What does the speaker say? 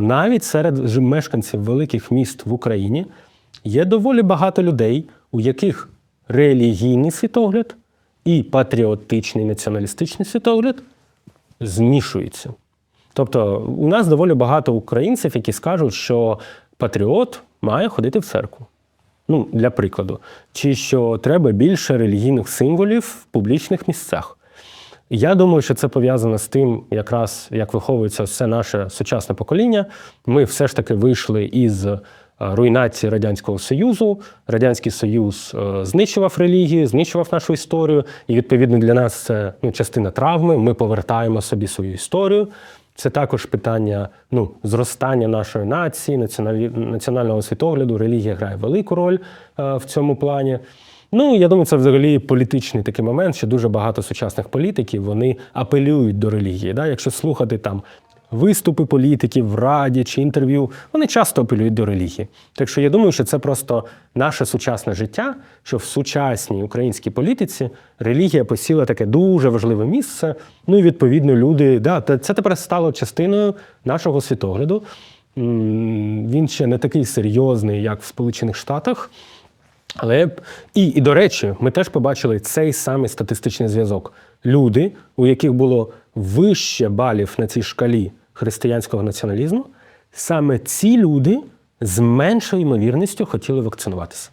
Навіть серед мешканців великих міст в Україні є доволі багато людей, у яких релігійний світогляд і патріотичний націоналістичний світогляд змішуються. Тобто, у нас доволі багато українців, які скажуть, що патріот має ходити в церкву. Ну, для прикладу, чи що треба більше релігійних символів в публічних місцях. Я думаю, що це пов'язано з тим, якраз як виховується все наше сучасне покоління. Ми все ж таки вийшли із е, руйнації Радянського Союзу. Радянський Союз е, знищував релігію, знищував нашу історію, і відповідно для нас це ну, частина травми. Ми повертаємо собі свою історію. Це також питання ну, зростання нашої нації, національного світогляду. Релігія грає велику роль е, в цьому плані. Ну, я думаю, це взагалі політичний такий момент, що дуже багато сучасних політиків вони апелюють до релігії. Да? Якщо слухати там виступи політиків в раді чи інтерв'ю, вони часто апелюють до релігії. Так що я думаю, що це просто наше сучасне життя, що в сучасній українській політиці релігія посіла таке дуже важливе місце. Ну і відповідно люди, да, це тепер стало частиною нашого світогляду. Він ще не такий серйозний, як в Сполучених Штатах. Але і, і до речі, ми теж побачили цей самий статистичний зв'язок. Люди, у яких було вище балів на цій шкалі християнського націоналізму, саме ці люди з меншою ймовірністю хотіли вакцинуватися.